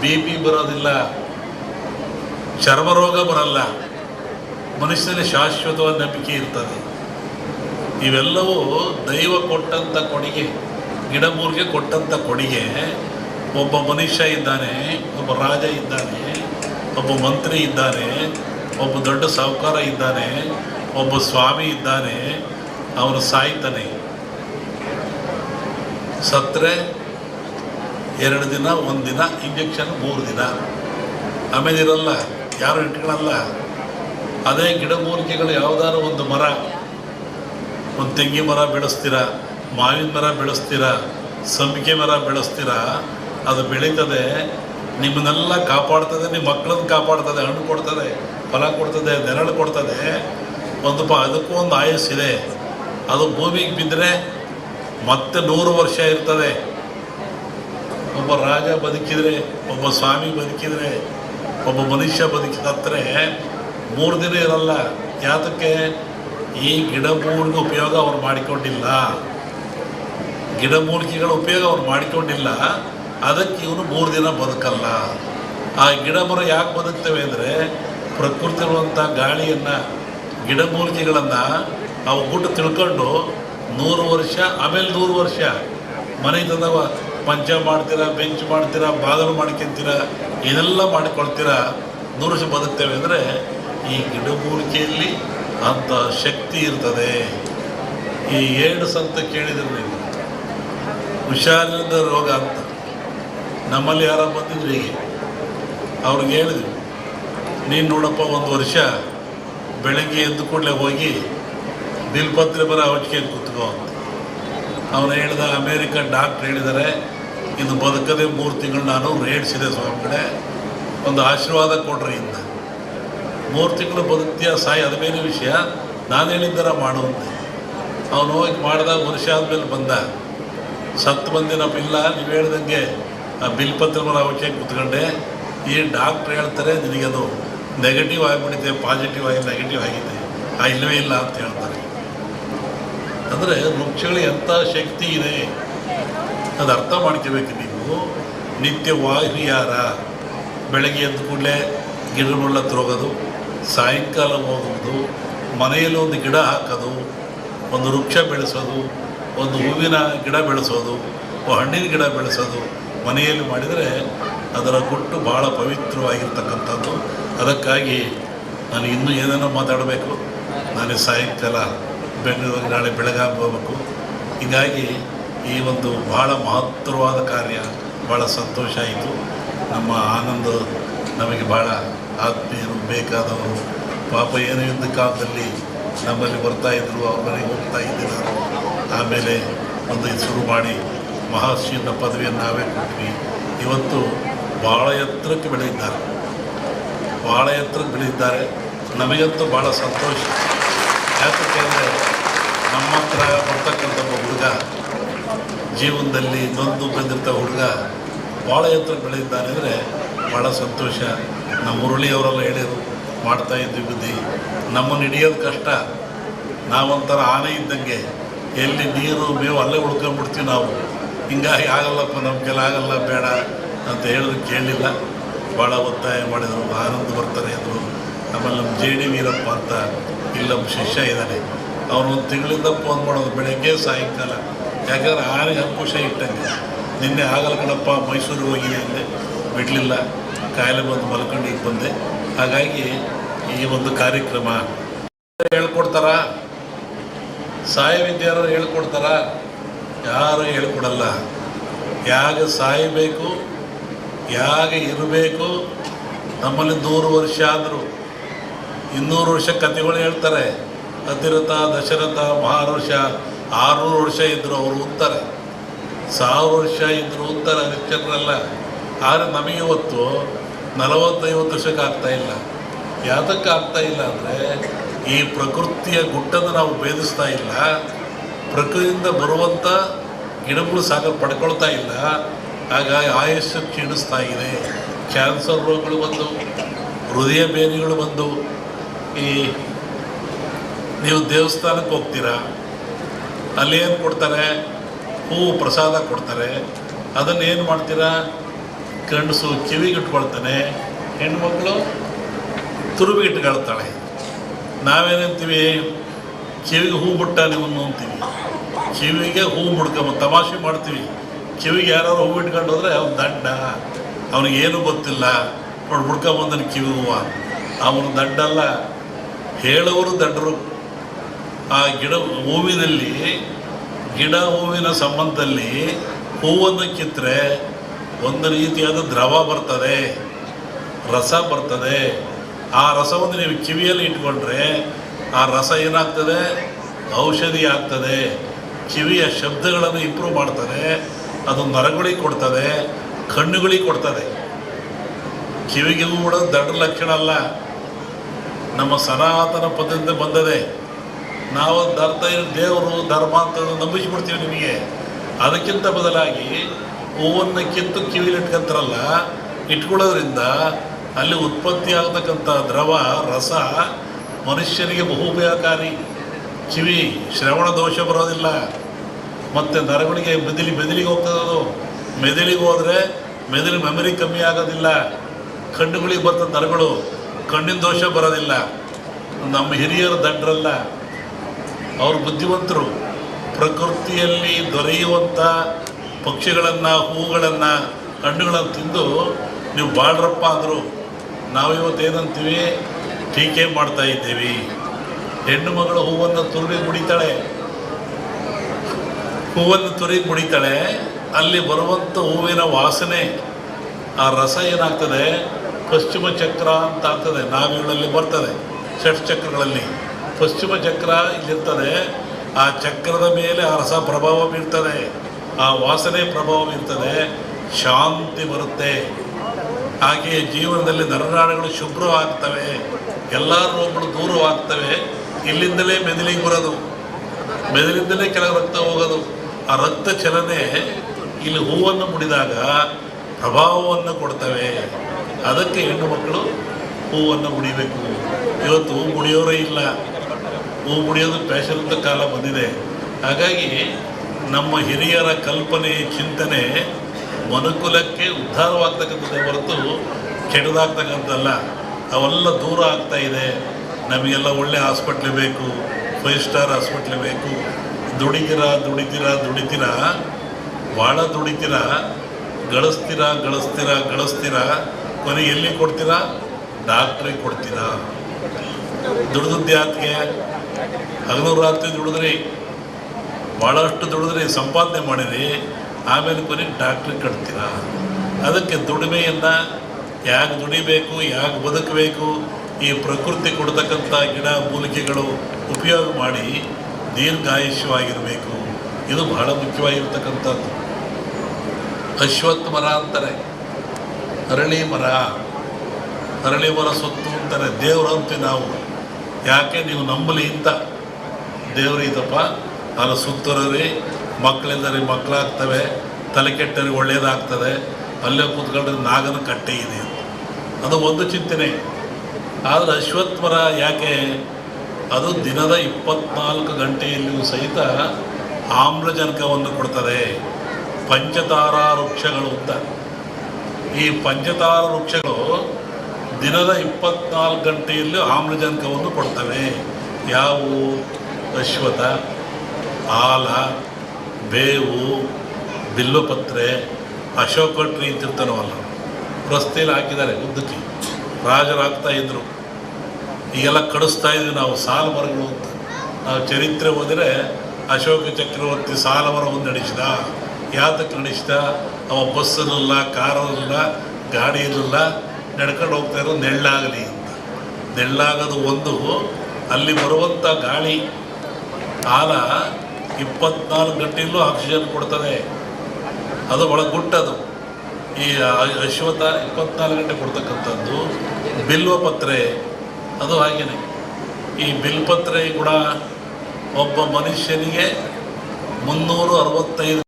B P ಬರೋದಿಲ್ಲ, ಚರ್ಮರೋಗ ಬರಲ್ಲ, ಮನುಷ್ಯನಲ್ಲಿ ಶಾಶ್ವತವಾದ ನಂಬಿಕೆ ಇರ್ತದೆ. ಇವೆಲ್ಲವೂ ದೈವ ಕೊಟ್ಟಂಥ ಕೊಡುಗೆ, ಗಿಡಮೂರಿಗೆ ಕೊಟ್ಟಂಥ ಕೊಡುಗೆ. ಒಬ್ಬ ಮನುಷ್ಯ ಇದ್ದಾನೆ, ಒಬ್ಬ ರಾಜ ಇದ್ದಾನೆ, ಒಬ್ಬ ಮಂತ್ರಿ ಇದ್ದಾನೆ, ಒಬ್ಬ ದೊಡ್ಡ ಸಾಹುಕಾರ ಇದ್ದಾನೆ, ಒಬ್ಬ ಸ್ವಾಮಿ ಇದ್ದಾನೆ, ಅವನು ಸಾಯ್ತಾನೆ. ಸತ್ತರೆ ಎರಡು ದಿನ, ಒಂದು ದಿನ ಇಂಜೆಕ್ಷನ್ ಮೂರು ದಿನ. ಆಮೇಲೆ ಇರಲ್ಲ, ಯಾರು ಇಟ್ಕೊಳ್ಳಲ್ಲ ಅದೇ ಗಿಡಮೂಲಿಕೆಗಳು ಯಾವುದಾದ್ರು ಒಂದು ಮರ. ಒಂದು ತೆಂಗಿನ ಮರ ಬೆಳೆಸ್ತೀರಾ, ಮಾವಿನ ಮರ ಬೆಳೆಸ್ತೀರಾ ಸಂಪಿಗೆ ಮರ ಬೆಳೆಸ್ತೀರಾ, ಅದು ಬೆಳೀತದೆ, ನಿಮ್ಮನ್ನೆಲ್ಲ ಕಾಪಾಡ್ತದೆ ನಿಮ್ಮ ಮಕ್ಕಳನ್ನ ಕಾಪಾಡ್ತದೆ, ಹಣ್ಣು ಕೊಡ್ತದೆ, ಫಲ ಕೊಡ್ತದೆ, ನೆರಳು ಕೊಡ್ತದೆ. ಒಂದು ಪ, ಅದಕ್ಕೂ ಒಂದು ಆಯಸ್ಸಿದೆ. ಅದು ಭೂಮಿಗೆ ಬಿದ್ದರೆ ಮತ್ತೆ ನೂರು ವರ್ಷ ಇರ್ತದೆ. ಒಬ್ಬ ರಾಜ ಬದುಕಿದರೆ, ಒಬ್ಬ ಸ್ವಾಮಿ ಬದುಕಿದರೆ, ಒಬ್ಬ ಮನುಷ್ಯ ಬದುಕಿದತ್ತರೆ ಮೂರು ದಿನ ಇರಲ್ಲ. ಯಾತಕ್ಕೆ? ಈ ಗಿಡಮೂಲಿಕೆ ಉಪಯೋಗ ಅವ್ರು ಮಾಡಿಕೊಂಡಿಲ್ಲ. ಗಿಡಮೂಲಿಕೆಗಳ ಉಪಯೋಗ ಅವ್ರು ಮಾಡಿಕೊಂಡಿಲ್ಲ. ಅದಕ್ಕೆ ಇವನು ಮೂರು ದಿನ ಬದುಕಲ್ಲ. ಆ ಗಿಡ ಮರ ಯಾಕೆ ಬದುಕ್ತವೆ ಅಂದರೆ ಪ್ರಕೃತಿ ಇರುವಂಥ ಗಾಳಿಯನ್ನು ಗಿಡಮೂಲಿಕೆಗಳನ್ನು ಅವು ಗುಟ್ಟು ತಿಳ್ಕೊಂಡು ನೂರು ವರ್ಷ, ಆಮೇಲೆ ನೂರು ವರ್ಷ ಮನೆ ತಂದವ ಪಂಚ ಮಾಡ್ತೀರಾ, ಬೆಂಚ್ ಮಾಡ್ತೀರಾ, ಬಾಗಲು ಮಾಡ್ಕೊಂತೀರಾ, ಇದೆಲ್ಲ ಮಾಡಿಕೊಳ್ತೀರಾ ವರ್ಷ ಬದುಕ್ತೇವೆ ಅಂದರೆ ಈ ಗಿಡಮೂಲಿಕೆಯಲ್ಲಿ ಅಂಥ ಶಕ್ತಿ ಇರ್ತದೆ. ಈ ಏಡ್ಸ್ ಅಂತ ಕೇಳಿದ್ರು ನೀವು. ಹುಷಾರಿಲ್ಲದ ರೋಗ ಅಂತ. ನಮ್ಮಲ್ಲಿ ಯಾರ ಬಂದಿದ್ರು ಹೀಗೆ. ಅವ್ರಿಗೆ ಹೇಳಿದ್ರು, ನೀನು ನೋಡಪ್ಪ, ಒಂದು ವರ್ಷ ಬೆಳಗ್ಗೆ ಎದ್ದು ಕೂಡಲೇ ಹೋಗಿ ಬಿಲ್ಪತ್ರೆ ಬರೋ ಔಷಧಿಗೆ ಕೂತ್ಕೋ ಅಂತ. ಅವನು ಹೇಳಿದ ಅಮೇರಿಕನ್ ಡಾಕ್ಟ್ರ್ ಹೇಳಿದ್ದಾರೆ ಇನ್ನು ಬದುಕದೆ ಮೂರು ತಿಂಗಳು ನಾನು ರೇಡ್ಸಿದೆ ಸ್ವಾಮಿ ಕಡೆ ಒಂದು ಆಶೀರ್ವಾದ ಕೊಡ್ರಿ ಇಂದ. ಮೂರು ತಿಂಗಳು ಬದುಕ್ತೀಯ ಸಾಯಿ, ಅದು ಬೇರೆ ವಿಷಯ. ನಾನು ಹೇಳಿದ್ದರ ಮಾಡುವಂತೆ ಅವನು ಹೋಗಿ ಮಾಡಿದಾಗ ವರ್ಷ ಆದಮೇಲೆ ಬಂದ. ಸತ್ತು ಬಂದಿನ ಇಲ್ಲ ನೀವು ಹೇಳ್ದಂಗೆ ಆ ಬಿಲ್ಪತ್ರ ಮರ ಅವಶ್ಯ ಕೂತ್ಕೊಂಡೆ. ಈ ಡಾಕ್ಟ್ರ್ ಹೇಳ್ತಾರೆ, ನಿನಗದು ನೆಗೆಟಿವ್ ಆಗಿಬಿಟ್ಟಿದೆ ಪಾಸಿಟಿವ್ ಆಗಿ ನೆಗೆಟಿವ್ ಆಗಿದೆ. ಆ ಇಲ್ಲವೇ ಇಲ್ಲ ಅಂತ ಹೇಳ್ತಾರೆ. ಅಂದರೆ ವೃಕ್ಷಗಳು ಎಂಥ ಶಕ್ತಿ ಇದೆ. ಅದು ಅರ್ಥ ಮಾಡ್ಕೋಬೇಕು ನೀವು. ನಿತ್ಯ ವಾಯುಯಾರ ಬೆಳಗ್ಗೆ ಎದ್ದ ಕೂಡಲೇ ಗಿಡಗಳ ಹೋಗೋದು ಸಾಯಂಕಾಲ ಹೋಗುವುದು, ಮನೆಯಲ್ಲಿ ಒಂದು ಗಿಡ ಹಾಕೋದು, ಒಂದು ವೃಕ್ಷ ಬೆಳೆಸೋದು, ಒಂದು ಹೂವಿನ ಗಿಡ ಬೆಳೆಸೋದು ಹಣ್ಣಿನ ಗಿಡ ಬೆಳೆಸೋದು ಮನೆಯಲ್ಲಿ ಮಾಡಿದರೆ ಅದರ ಗುಟ್ಟು ಭಾಳ ಪವಿತ್ರವಾಗಿರ್ತಕ್ಕಂಥದ್ದು. ಅದಕ್ಕಾಗಿ ನಾನು ಇನ್ನೂ ಏನೇನೋ ಮಾತಾಡಬೇಕು. ನಾನು ಸಾಯಂಕಾಲ ಬೆಂಗಳೂರಿಗೆ ನಾಳೆ ಬೆಳಗಾವಿ ಹೋಗ್ಬೇಕು. ಹೀಗಾಗಿ ಈ ಒಂದು ಭಾಳ ಮಹತ್ತರವಾದ ಕಾರ್ಯ ಭಾಳ ಸಂತೋಷ ಆಯಿತು. ನಮ್ಮ ಆನಂದ ನಮಗೆ ಭಾಳ ಆತ್ಮೀಯರು ಬೇಕಾದವರು. ಪಾಪ ಏನು ಇದ್ದ ಕಾಲದಲ್ಲಿ ನಮ್ಮಲ್ಲಿ ಬರ್ತಾಯಿದ್ರು ಅವ್ರ ಅವರಿಗೆ ಹೋಗ್ತಾ ಇದ್ದಿಲ್ಲ. ಆಮೇಲೆ ಒಂದು ಶುರು ಮಾಡಿ ಮಹರ್ಷಿಯನ್ನ ಪದವಿಯನ್ನು ನಾವೇ ಕೊಟ್ವಿ. ಇವತ್ತು ಭಾಳ ಎತ್ತರಕ್ಕೆ ಬೆಳೆದಿದ್ದಾರೆ. ಭಾಳ ಎತ್ತರಕ್ಕೆ ಬೆಳೆದಿದ್ದಾರೆ. ನಮಗಂತೂ ಭಾಳ ಸಂತೋಷ. ಯಾಕಂದರೆ ನಮ್ಮ ಹತ್ರ ಬರ್ತಕ್ಕಂಥ ಹುಡುಗ ಜೀವನದಲ್ಲಿ ನೊಂದು ಬಂದಿರ್ತ ಹುಡುಗ ಭಾಳ ಎತ್ತರ ಬೆಳೆದಿದ್ದಾನೆ ಅಂದರೆ ಭಾಳ ಸಂತೋಷ. ನಮ್ಮ ಮುರಳಿ ಅವರೆಲ್ಲ ಹೇಳಿದರು, ಮಾಡ್ತಾ ಇದ್ವಿ ಬುದ್ಧಿ. ನಮ್ಮನ್ನು ಹಿಡಿಯೋದು ಕಷ್ಟ. ನಾವೊಂಥರ ಆನೆ ಇದ್ದಂಗೆ ಎಲ್ಲಿ ನೀರು, ಮೇವು ಅಲ್ಲೇ ಉಳ್ಕೊಂಡ್ಬಿಡ್ತೀವಿ ನಾವು. ಹಿಂಗಾಗಿ ಆಗಲ್ಲಪ್ಪ ನಮ್ಮ ಕೆಲ ಆಗಲ್ಲ, ಬೇಡ ಅಂತ ಹೇಳಿದ್ರು ಕೇಳಲಿಲ್ಲ ಭಾಳ ಒತ್ತಾಯ ಮಾಡಿದರು. ಆನಂದ ಬರ್ತಾರೆ ಅಂದರು. ಆಮೇಲೆ ನಮ್ಮ ಜೆ ಡಿ ವೀರಪ್ಪ ಅಂತ ಇಲ್ಲೊಬ್ಬ ಶಿಷ್ಯ ಇದ್ದಾನೆ. ಅವನು ಒಂದು ತಿಂಗಳಿಂದ ಫೋನ್ ಮಾಡೋದು. ಬೆಳಗ್ಗೆ ಸಾಯಂಕಾಲ ಯಾಕಂದ್ರೆ ಆನೆ ಅಂಕುಶ ಇಟ್ಟಂಗೆ. ನಿನ್ನೆ ಆಗಲ್ಲ ಕಣಪ್ಪ, ಮೈಸೂರಿಗೆ ಹೋಗಿ ಅಂದೆ. ಬಿಡಲಿಲ್ಲ. ಕಾಯಿಲೆ ಬಂದು ಮಲ್ಕೊಂಡು ಈಗ ಬಂದೆ. ಹಾಗಾಗಿ ಈ ಒಂದು ಕಾರ್ಯಕ್ರಮ. ಹೇಳ್ಕೊಡ್ತಾರ? ಸಾಯವಿದ್ಯಾರು ಹೇಳ್ಕೊಡ್ತಾರ? ಯಾರು ಹೇಳ್ಕೊಡಲ್ಲ. ಯಾಗ ಸಾಯಬೇಕು, ಯಾಗ ಇರಬೇಕು. ನಮ್ಮಲ್ಲಿ ನೂರು ವರ್ಷ ಆದರೂ. ಇನ್ನೂರು ವರ್ಷ ಕಥೆಗಳು ಹೇಳ್ತಾರೆ. ಅತಿರಥ, ದಶರಥ ಮಹಾರುಷ ಆರುನೂರು ವರ್ಷ ಇದ್ದರು ಅವರು ಉತ್ತರ. ಸಾವಿರ ವರ್ಷ ಇದ್ದರು ಉತ್ತರ ಹರಿಶ್ಚಂದ್ರಲ್ಲ ಆದರೆ ನಮಗೆ ಇವತ್ತು ನಲವತ್ತೈವತ್ತು ವರ್ಷಕ್ಕೆ ಆಗ್ತಾ ಇಲ್ಲ. ಯಾತಕ್ಕೆ ಆಗ್ತಾ ಇಲ್ಲ ಅಂದರೆ ಈ ಪ್ರಕೃತಿಯ ಗುಟ್ಟನ್ನು ನಾವು ಭೇದಿಸ್ತಾ ಇಲ್ಲ. ಪ್ರಕೃತಿಯಿಂದ ಬರುವಂಥ ಗಿಡಗಳು ಸಾಕು ಪಡ್ಕೊಳ್ತಾ ಇಲ್ಲ. ಹಾಗಾಗಿ ಆಯುಷ್ಯ ಕ್ಷೀಣಿಸ್ತಾ ಇದೆ. ಕ್ಯಾನ್ಸರ್ ರೋಗಗಳು ಬಂದವು ಹೃದಯ ಬೇನೆಗಳು ಬಂದವು ಈ ನೀವು ದೇವಸ್ಥಾನಕ್ಕೆ ಹೋಗ್ತೀರಾ? ಅಲ್ಲಿ ಏನು ಕೊಡ್ತಾರೆ ಹೂವು ಪ್ರಸಾದ ಕೊಡ್ತಾರೆ. ಅದನ್ನು ಏನು ಮಾಡ್ತೀರಾ? ಗಂಡಸು ಕಿವಿಗಿಟ್ಕೊಳ್ತಾನೆ, ಹೆಣ್ಮಕ್ಳು ತುರುಬಿಗಿಟ್ಕೊಳ್ತಾಳೆ. ನಾವೇನಂತೀವಿ? ಕಿವಿಗೆ ಹೂ ಬಿಟ್ಟ ನಿಮ್ಮನ್ನು ಅಂತೀವಿ. ಕಿವಿಗೆ ಹೂ ಮುಡ್ಕೊಂಬ ತಮಾಷೆ ಮಾಡ್ತೀವಿ. ಕಿವಿಗೆ ಯಾರಾದ್ರು ಹೂ ಇಟ್ಕೊಂಡು ಹೋದ್ರೆ ಅವ್ನು ದಡ್ಡ ಅವನಿಗೆ ಏನು ಗೊತ್ತಿಲ್ಲ. ನೋಡಿ ಹುಡ್ಕೊಂಬಂದನು ಕಿವಿ ಹೂವ. ಅವನು ದಡ್ಡಲ್ಲ ಹೇಳೋರು ದಡ್ಡರು ಆ ಗಿಡ ಹೂವಿನಲ್ಲಿ, ಗಿಡ ಹೂವಿನ ಸಂಬಂಧದಲ್ಲಿ ಹೂವನ್ನು ಕಿತ್ತರೆ ಒಂದು ರೀತಿಯಾದ ದ್ರವ ಬರ್ತದೆ, ರಸ ಬರ್ತದೆ. ಆ ರಸವನ್ನು ನೀವು ಕಿವಿಯಲ್ಲಿ ಇಟ್ಕೊಂಡ್ರೆ ಆ ರಸ ಏನಾಗ್ತದೆ? ಔಷಧಿ ಆಗ್ತದೆ. ಕಿವಿಯ ಶಬ್ದಗಳನ್ನು ಇಂಪ್ರೂವ್ ಮಾಡ್ತದೆ. ಅದು ನರಗಳಿಗೆ ಕೊಡ್ತದೆ, ಕಣ್ಣುಗಳಿಗೆ ಕೊಡ್ತದೆ. ಕಿವಿಗೆ ಕೂಡ ದಡ್ಡ ಲಕ್ಷಣ ಅಲ್ಲ. ನಮ್ಮ ಸನಾತನ ಪದ್ಧತಿ ಬಂದದೆ. ನಾವು ಧರ್ತ ದೇವರು ಧರ್ಮ ಅಂತ ನಂಬಿಸ್ಬಿಡ್ತೀವಿ ನಿಮಗೆ. ಅದಕ್ಕಿಂತ ಬದಲಾಗಿ ಹೂವನ್ನು ಕಿತ್ತು ಕಿವಿಲಿ ಇಟ್ಕೊಂತಾರಲ್ಲ, ಇಟ್ಕೊಳ್ಳೋದ್ರಿಂದ ಅಲ್ಲಿ ಉತ್ಪತ್ತಿ ಆಗತಕ್ಕಂಥ ದ್ರವ, ರಸ ಮನುಷ್ಯನಿಗೆ ಬಹು ಉಪಯೋಗಕಾರಿ ಕಿವಿ, ಶ್ರವಣ ದೋಷ ಬರೋದಿಲ್ಲ. ಮತ್ತು ನರಗಳಿಗೆ ಮೆದುಳಿ ಮೆದುಲಿಗೆ ಹೋಗ್ತದೆ ಅದು ಮೆದುಳಿಗೆ ಹೋದರೆ ಮೆದುಳು ಮೆಮರಿ ಕಮ್ಮಿ ಆಗೋದಿಲ್ಲ. ಕಣ್ಣುಗಳಿಗೆ ಬರ್ತದೆ ನರಗಳು, ಕಣ್ಣಿನ ದೋಷ ಬರೋದಿಲ್ಲ. ನಮ್ಮ ಹಿರಿಯರು ದಡ್ರಲ್ಲ. ಅವರು ಬುದ್ಧಿವಂತರು. ಪ್ರಕೃತಿಯಲ್ಲಿ ದೊರೆಯುವಂಥ ಪಕ್ಷಿಗಳನ್ನು, ಹೂಗಳನ್ನು, ಹಣ್ಣುಗಳನ್ನು ತಿಂದು ನೀವು ಬಾಳ್ರಪ್ಪ ಅಂದರು, ನಾವಿವತ್ತು ಏನಂತೀವಿ? ಟೀಕೆ ಮಾಡ್ತಾ ಇದ್ದೀವಿ. ಹೆಣ್ಣು ಮಗಳು ಹೂವನ್ನು ತುರಿದು ಮುಡಿತಾಳೆ. ಹೂವನ್ನು ತುರಿದು ಮುಡಿತಾಳೆ. ಅಲ್ಲಿ ಬರುವಂಥ ಹೂವಿನ ವಾಸನೆ, ಆ ರಸ ಏನಾಗ್ತದೆ? ಪಶ್ಚಿಮ ಚಕ್ರ ಅಂತ ಆಗ್ತದೆ. ನಾವಿಗಳಲ್ಲಿ ಬರ್ತದೆ ಷಟ್ ಚಕ್ರಗಳಲ್ಲಿ ಪಶ್ಚಿಮ ಚಕ್ರ ಇಲ್ಲಿರ್ತದೆ ಆ ಚಕ್ರದ ಮೇಲೆ ಆ ರಸ ಪ್ರಭಾವ ಬೀರ್ತದೆ ಆ ವಾಸನೆ ಪ್ರಭಾವ ಬೀರ್ತದೆ ಶಾಂತಿ ಬರುತ್ತೆ. ಹಾಗೆಯೇ ಜೀವನದಲ್ಲಿ ನರನಾಡಗಳು ಶುಭ್ರವಾಗ್ತವೆ ಎಲ್ಲ ರೋಗಗಳು ದೂರವಾಗ್ತವೆ, ಇಲ್ಲಿಂದಲೇ ಮೆದುಳಿಗೆ ಬರೋದು, ಮೆದುಳಿಂದಲೇ ಕೆಲವು ರಕ್ತ ಹೋಗೋದು. ಆ ರಕ್ತ ಚಲನೆ ಇಲ್ಲಿ ಹೂವನ್ನು ಮುಡಿದಾಗ ಪ್ರಭಾವವನ್ನು ಕೊಡ್ತವೆ. ಅದಕ್ಕೆ ಹೆಣ್ಣು ಮಕ್ಕಳು ಹೂವನ್ನು ಮುಡಿಬೇಕು. ಇವತ್ತು ಹೂ ಮುಡಿಯೋರೇ ಇಲ್ಲ. ಹೂ ಮುಡಿಯೋದು ಫ್ಯಾಷನ್ ಅಂತ ಕಾಲ ಬಂದಿದೆ. ಹಾಗಾಗಿ ನಮ್ಮ ಹಿರಿಯರ ಕಲ್ಪನೆ, ಚಿಂತನೆ ಮನುಕುಲಕ್ಕೆ ಉದ್ಧಾರವಾಗ್ತಕ್ಕಂಥದ್ದೇ ಹೊರತು ಕೆಟ್ಟದಾಗ್ತಕ್ಕಂಥದ್ದಲ್ಲ ಅವೆಲ್ಲ ದೂರ ಆಗ್ತಾ ಇದೆ. ನಮಗೆಲ್ಲ ಒಳ್ಳೆ ಹಾಸ್ಪಿಟ್ಲ್ ಬೇಕು, ಫೈವ್ ಸ್ಟಾರ್ ಹಾಸ್ಪಿಟ್ಲ್ ಬೇಕು. ದುಡಿತೀರಾ ದುಡಿತೀರಾ ದುಡಿತೀರಾ? ಭಾಳ ದುಡಿತೀರಾ? ಗಳಿಸ್ತೀರಾ ಗಳಿಸ್ತೀರಾ ಗಳಿಸ್ತೀರಾ? ಕೊನೆಗೆ ಎಲ್ಲಿ ಕೊಡ್ತೀರಾ? ಡಾಕ್ಟ್ರಿಗೆ ಕೊಡ್ತೀರಾ? ದುಡ್ದದ್ದು ಹಗಲು ರಾತ್ರಿ ದುಡಿದ್ರಿ ಭಾಳಷ್ಟು ದುಡಿದ್ರಿ, ಸಂಪಾದನೆ ಮಾಡಿರಿ, ಆಮೇಲೆ ಕೊನೆಗೆ ಡಾಕ್ಟ್ರಿ ಕಟ್ತೀರಾ? ಅದಕ್ಕೆ ದುಡಿಮೆಯನ್ನು ಯಾಕೆ ದುಡಿಬೇಕು, ಯಾಕೆ ಬದುಕಬೇಕು, ಈ ಪ್ರಕೃತಿ ಕೊಡ್ತಕ್ಕಂಥ ಗಿಡ ಮೂಲಿಕೆಗಳು ಉಪಯೋಗ ಮಾಡಿ ದೀರ್ಘಾಯುಷ್ಯವಾಗಿರಬೇಕು. ಇದು ಬಹಳ ಮುಖ್ಯವಾಗಿರ್ತಕ್ಕಂಥದ್ದು. ಅಶ್ವತ್ ಮರ ಅಂತಾರೆ, ಅರಳಿ ಮರ ಅರಳಿ ಮರ ಸೊತ್ತು ಅಂತಾರೆ ದೇವರು ಅಂತೀವಿ ನಾವು. ಯಾಕೆ? ನೀವು ನಂಬಲಿ ಅಂತ ದೇವರು ಇದಪ್ಪ. ನಾನು ಸುತ್ತರಿ ಮಕ್ಕಳಿಂದರಿ ಮಕ್ಕಳಾಗ್ತವೆ. ತಲೆ ಒಳ್ಳೆಯದಾಗ್ತದೆ ಅಲ್ಲೇ ಕೂತ್ಕೊಂಡ್ರೆ ನಾಗನ ಕಟ್ಟೆ ಇದೆ ಅದು ಒಂದು ಚಿಂತನೆ. ಆದರೆ ಅಶ್ವತ್ಥರ ಯಾಕೆ, ಅದು ದಿನದ ಇಪ್ಪತ್ನಾಲ್ಕು ಗಂಟೆಯಲ್ಲಿಯೂ ಸಹಿತ ಆಮ್ಲಜನಕವನ್ನು ಕೊಡ್ತದೆ. ಪಂಚತಾರಾ ವೃಕ್ಷಗಳು ಅಂತ. ಈ ಪಂಚತಾರ ವೃಕ್ಷಗಳು ದಿನದ ಇಪ್ಪತ್ನಾಲ್ಕು ಗಂಟೆಯಲ್ಲಿ ಆಮ್ಲಜನಕವನ್ನು ಕೊಡ್ತವೆ. ಯಾವುವು ಅಶ್ವಥ ಆಲ, ಬೇವು, ಬಿಲ್ಲುಪತ್ರೆ ಅಶೋಕ ಟ್ರೀ ಅಂತಿರ್ತಾನವಲ್ಲ ರಸ್ತೆಯಲ್ಲಿ ಹಾಕಿದ್ದಾರೆ ಉದ್ದಕ್ಕೆ. ರಾಜರು ಹಾಕ್ತಾ ಇದ್ರು. ಈಗೆಲ್ಲ ಕಡಿಸ್ತಾ ಇದ್ವಿ ನಾವು ಸಾಲ ಮರಗಳು ಅಂತ. ನಾವು ಚರಿತ್ರೆ ಹೋದರೆ ಅಶೋಕ ಚಕ್ರವರ್ತಿ ಸಾಲ ಒಂದು ನಡೆಸಿದ. ಯಾತಕ್ಕೆ ನಡೆಸಿದ? ಅವ ಬಸ್ಸಲ್ಲಿಲ್ಲ ಗಾಡಿ ಇರಲಿಲ್ಲ, ನಡ್ಕೊಂಡು ಹೋಗ್ತಾ ಇರೋ ನೆಳ್ಳಾಗಲಿ ಅಂತ. ನೆಳ್ಳಾಗೋದು ಒಂದು, ಅಲ್ಲಿ ಬರುವಂಥ ಗಾಳಿ ಕಾಲ ಇಪ್ಪತ್ನಾಲ್ಕು ಗಂಟೆಯಲ್ಲೂ ಆಕ್ಸಿಜನ್ ಕೊಡ್ತದೆ. ಅದು ಭಾಳ ಗುಟ್ಟದು ಈ ಅಶ್ವಥ ಇಪ್ಪತ್ನಾಲ್ಕು ಗಂಟೆ ಕೊಡ್ತಕ್ಕಂಥದ್ದು ಬಿಲ್ವಪತ್ರೆ ಅದು ಹಾಗೇನೆ. ಈ ಬಿಲ್ಪತ್ರೆ ಕೂಡ ಒಬ್ಬ ಮನುಷ್ಯನಿಗೆ ಮುನ್ನೂರು ಅರವತ್ತೈದು